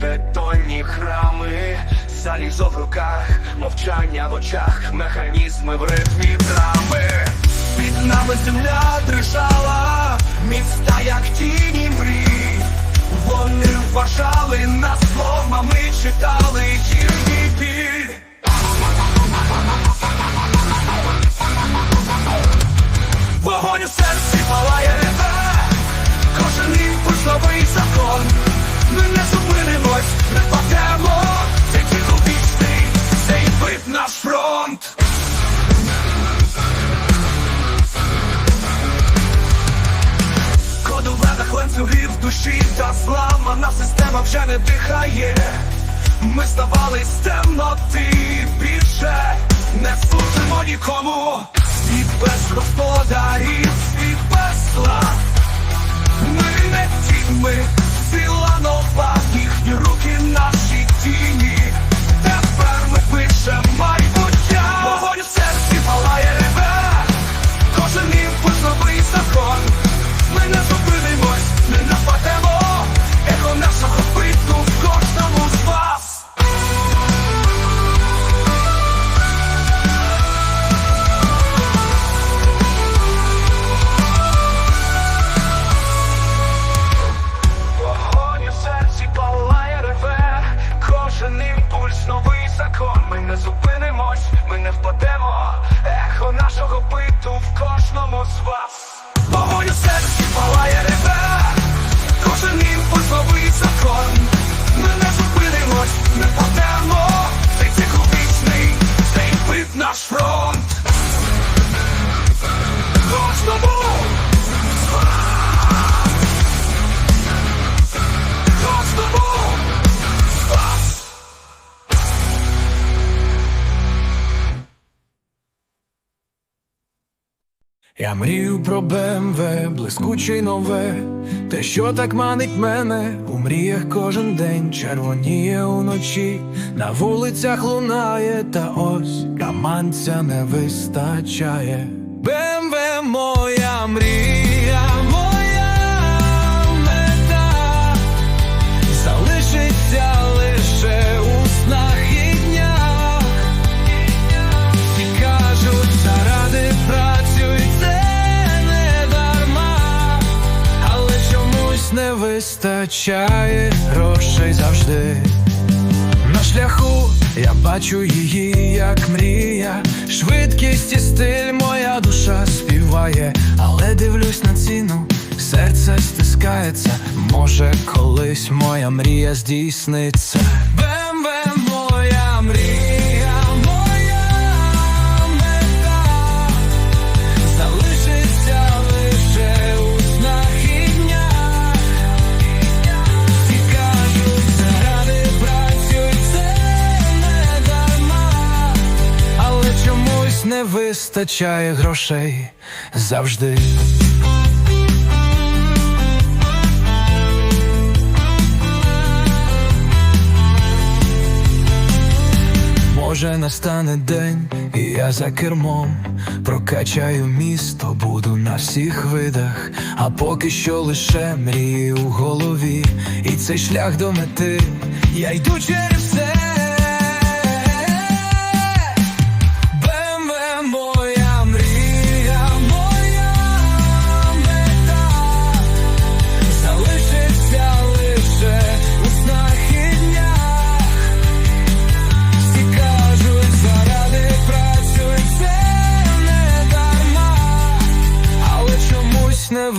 бетонні храми, залізо в руках, мовчання в очах, механізми в ритмі драми. Під нами земля дрижала, міста як тіні мрій. Вони вважали нас словами, читали їхній біль. Вогонь у серці палає реве, кожен імпульс новий вже не дихає. Ми здавались з темноти більше не служимо нікому. Світ без господарів, світ без слав. Ми не ті, ми сила нова, їхні руки наші тіні. Тепер ми пишем майбуття. Вогонь у серці палає реве, кожен імпульс новий закон. Ми не Я мрію про БМВ, блискуче й нове, те, що так манить мене, у мріях кожен день червоніє уночі, на вулицях лунає, та ось каманця не вистачає. БМВ моя мрія, не вистачає грошей завжди. На шляху я бачу її, як мрія, швидкість і стиль моя душа співає, але дивлюсь на ціну, серце стискається, може колись моя мрія здійсниться. Вистачає грошей завжди. Може настане день, і я за кермом прокачаю місто, буду на всіх видах, а поки що лише мрії у голові, і цей шлях до мети я йду через все.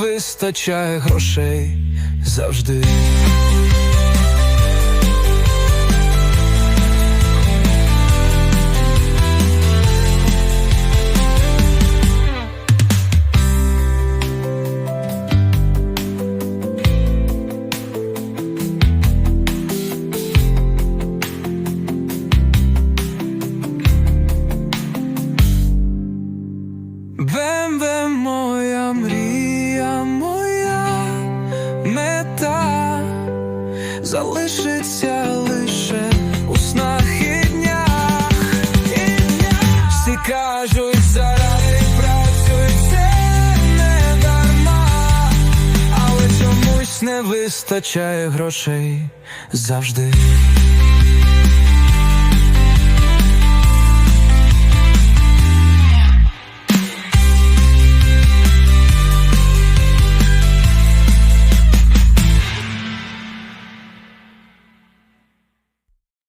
Вистачає грошей завжди. лишиться лише у снах і днях, і днях. Всі кажуть заради працюють це не дарма, але чомусь не вистачає грошей завжди.